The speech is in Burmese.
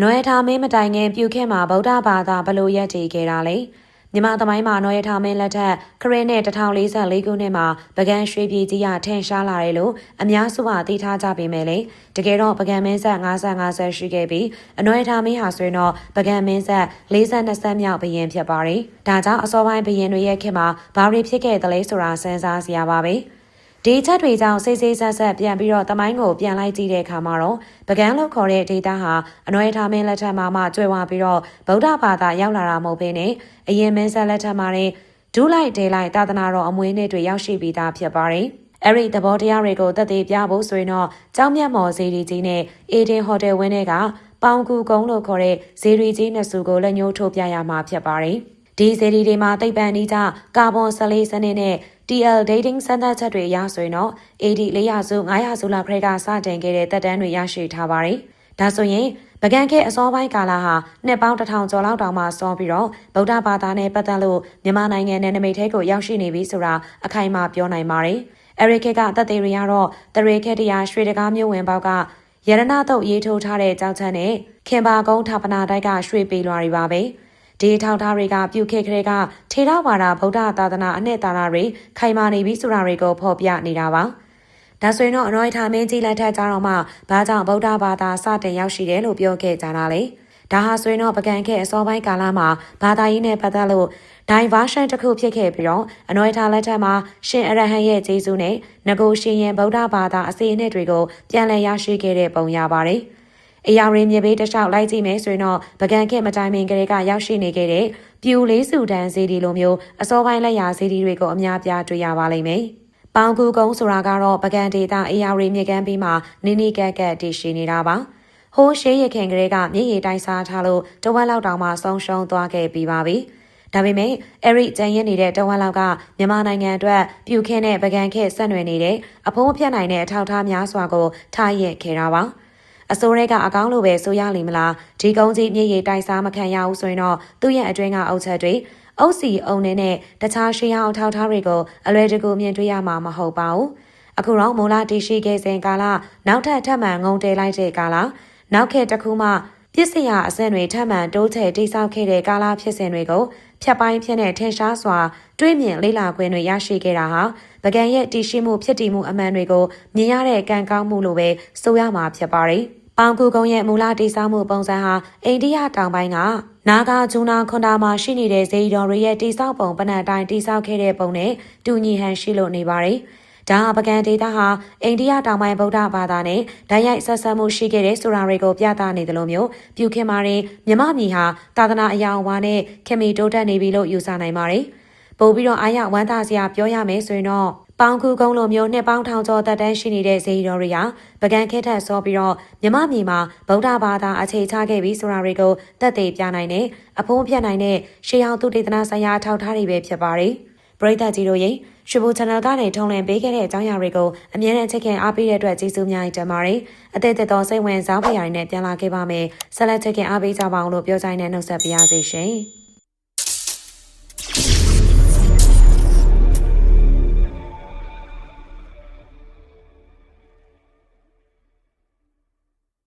အနွယ်ထားမင်းမတိုင်ခင်ပြုခဲ့မှာဗုဒ္ဓဘာသာဘလို့ရက်တည်ခဲ့တာလဲမြန်မာသမိုင်းမှာအနွယ်ထားမင်းလက်ထက်ခရစ်နှစ်1044ခုနှစ်မှာပကံရွှေပြည်ကြီးရထင်ရှားလာတယ်လို့အများစုကသိထားကြပေမဲ့လေတကယ်တော့ပကံမင်းဆက်55ဆက်ရှိခဲ့ပြီးအနွယ်ထားမင်းဟာဆိုရင်တော့ပကံမင်းဆက်42ဆက်မြောက်ဘရင်ဖြစ်ပါတယ်ဒါကြောင့်အစောပိုင်းဘရင်တွေရဲ့ခေတ်မှာဘာတွေဖြစ်ခဲ့သလဲဆိုတာစဉ်းစားစရာပါပဲ။ ဒီချက်တွေကြောင့်စိတ်စိတ်ဆက်ဆက်ပြန်ပြီးတော့တမိုင်းကိုပြန်လိုက်ကြည့်တဲ့အခါမှာတော့ပကန်းလို့ခေါ်တဲ့ဒေတာဟာအနွယ်ထားမင်းလက်ထက်မှာမှကျွဲဝပြီးတော့ဗုဒ္ဓဘာသာရောက်လာတာမဟုတ်ဘဲနဲ့အရင်မင်းဆက်လက်ထက်မှာနဲ့ဒူးလိုက်ဒေးလိုက်သာသနာတော်အမွေနှစ်တွေရောက်ရှိပြီးသားဖြစ်ပါတယ်။အဲ့ဒီသဘောတရားတွေကိုသက်သေပြဖို့ဆိုရင်တော့ကျောင်းမြတ်မော်ဇေဒီကြီးနဲ့အေဒင်ဟိုတယ်ဝင်းတွေကပေါင်ကူကုန်းလို့ခေါ်တဲ့ဇေရီကြီးနှစ်စုကိုလက်ညှိုးထိုးပြရမှာဖြစ်ပါတယ်။ဒီဇေဒီတွေမှာသိပ္ပံနည်းကြကာဗွန်14စနစ်နဲ့ TL dating စမ်းသပ်ချက်တွေအရဆိုရင်တော့ AD 400စု900စုလောက်ခရက်စတင်ခဲ့တဲ့တက်တန်းတွေရရှိထားပါတယ်။ဒါဆိုရင်ပကံခဲအစောပိုင်းကာလဟာနှစ်ပေါင်းတစ်ထောင်ကျော်လောက်တောင်မှစောပြီးတော့ဗုဒ္ဓဘာသာနဲ့ပတ်သက်လို့မြန်မာနိုင်ငံနယ်နိမိတ်ထဲကိုရောက်ရှိနေပြီဆိုတာအခိုင်အမာပြောနိုင်ပါတယ်။အရိခေကတက်သေးတွေကတော့တရေခေတရာရွှေတကားမြို့ဝင်ပေါက်ကရတနာတုတ်ရေးထိုးထားတဲ့ကြောက်ချမ်းနဲ့ခင်ပါကုန်းဌာပနာတိုက်ကရွှေပေလွာတွေပါပဲ။ ဒီထောက်ထားတွေကပြုခေခတွေကထေရဝါဒဗုဒ္ဓသာသနာအနှစ်သာရတွေခိုင်မာနေပြီဆိုတာတွေကိုဖော်ပြနေတာပါဒါဆိုရင်တော့အနော်ထာမင်းကြီးလက်ထက်ကြတော့မှဘာကြောင့်ဗုဒ္ဓဘာသာစတင်ရောက်ရှိတယ်လို့ပြောခဲ့ကြတာလေဒါဟာဆိုရင်တော့ပကံခဲ့အစောပိုင်းကာလမှာဘာသာရေးနဲ့ပတ်သက်လို့ diversion တစ်ခုဖြစ်ခဲ့ပြီးတော့အနော်ထာလက်ထက်မှာရှင်အရဟံရဲ့ဂျေဇုနဲ့ငကိုရှင်ရင်ဗုဒ္ဓဘာသာအစီအနှစ်တွေကိုပြန်လည်ရရှိခဲ့တဲ့ပုံရပါတယ်။ အရာရင်းမြေဘေးတစ်လျှောက်လိုက်ကြည့်မယ်ဆိုရင်တော့ပကံခေတ်မတိုင်မင်ကလေးကရောက်ရှိနေခဲ့တဲ့ပြူလေးစုတန်းဇီဒီလိုမျိုးအစောပိုင်းလက်ရာဇီဒီတွေကိုအများပြားတွေ့ရပါလိမ့်မယ်။ပေါင်ကူကုန်းဆိုတာကတော့ပကံဒေတာအရာရင်းမြေကမ်းပြီးမှနိနိကက်ကက်တည်ရှိနေတာပါ။ဟိုးရှေးရခင်ကလေးကမြေရီတိုင်းစားထားလို့တဝက်လောက်တောင်မှဆုံးရှုံးသွားခဲ့ပြီးပါပြီ။ဒါပေမဲ့အဲ့ဒီကြံရင်နေတဲ့တဝက်လောက်ကမြန်မာနိုင်ငံအတွက်ပြူခင်းတဲ့ပကံခေတ်ဆက်နွယ်နေတဲ့အဖုံးဖြတ်နိုင်တဲ့အထောက်အထားများစွာကိုထားရခဲ့တာပါ။ အစိုးရကအကောင်းလို့ပဲဆိုရလိမ့်မလားဒီကုန်းကြီးမြေရီတိုက်စားမခံရဘူးဆိုရင်တော့သူ့ရဲ့အတွင်းကအုပ်ချက်တွေအုပ်စီအုံနဲ့နဲ့တခြားရှေးဟောင်းထောက်ထားတွေကိုအလွယ်တကူမြင်တွေ့ရမှာမဟုတ်ပါဘူးအခုတော့မူလာတီရှိခဲ့စဉ်ကာလနောက်ထပ်ထပ်မံငုံတဲလိုက်တဲ့ကာလနောက်ခေတ်တစ်ခုမှပြစ်စရာအဆင့်တွေထပ်မံတိုးချဲ့တိစောက်ခဲ့တဲ့ကာလဖြစ်စဉ်တွေကိုဖြတ်ပိုင်းဖြစ်တဲ့ထင်ရှားစွာတွေးမြင်လေ့လာခွင့်တွေရရှိခဲ့တာဟာပကံရဲ့တည်ရှိမှုဖြစ်တည်မှုအမှန်တွေကိုမြင်ရတဲ့ကံကောင်းမှုလိုပဲဆိုရမှာဖြစ်ပါတယ်။ ပေါင်ကူကုန်းရဲ့မူလတည်ဆောက်မှုပုံစံဟာအိန္ဒိယတောင်ပိုင်းကနာဂါဂျူနာခွန်တာမှာရှိနေတဲ့ဇေယီတော်ရဲ့တည်ဆောက်ပုံပနံတိုင်းတည်ဆောက်ခဲ့တဲ့ပုံနဲ့တူညီဟန်ရှိလို့နေပါတယ်။ဒါဟာပကံဒေတာဟာအိန္ဒိယတောင်ပိုင်းဗုဒ္ဓဘာသာနဲ့ဓာတ်ရိုက်ဆက်ဆံမှုရှိခဲ့တဲ့ဆိုတာတွေကိုပြသနေတယ်လို့မျိုးပြုခင်မာရင်မြမမြီဟာသာသနာအယောင်ဝါနဲ့ခင်မီတိုးတက်နေပြီလို့ယူဆနိုင်ပါတယ်။ပို့ပြီးတော့အာရဝမ်းသာစရာပြောရမယ်ဆိုရင်တော့ ပေါင်ကူကုန်းလိုမျိုးနှစ်ပေါင်းထောင်ကျော်သက်တမ်းရှိနေတဲ့ဇေယီတော်တွေဟာပကံခဲထက်စောပြီးတော့မြမမြေမှာဗုဒ္ဓဘာသာအခြေချခဲ့ပြီးဆိုတာတွေကိုသက်သေပြနိုင်တဲ့အဖုံးပြနိုင်တဲ့ရှေးဟောင်းသူတေသနာဆိုင်ရာထောက်ထားတွေပဲဖြစ်ပါတယ်။ပရိသတ်ကြီးတို့ရေရွှေဘို channel ကနေထုံးလင်းပေးခဲ့တဲ့အကြောင်းအရာတွေကိုအမြဲတမ်းချစ်ခင်အားပေးတဲ့အတွက်ကျေးဇူးများတင်ပါတယ်။အသေးသေးသောစိတ်ဝင်စားဖွယ်ရာတွေနဲ့ပြန်လာခဲ့ပါမယ်။ဆက်လက်ချစ်ခင်အားပေးကြပါအောင်လို့ပြောကြတဲ့နှုတ်ဆက်ပါရစေရှင်။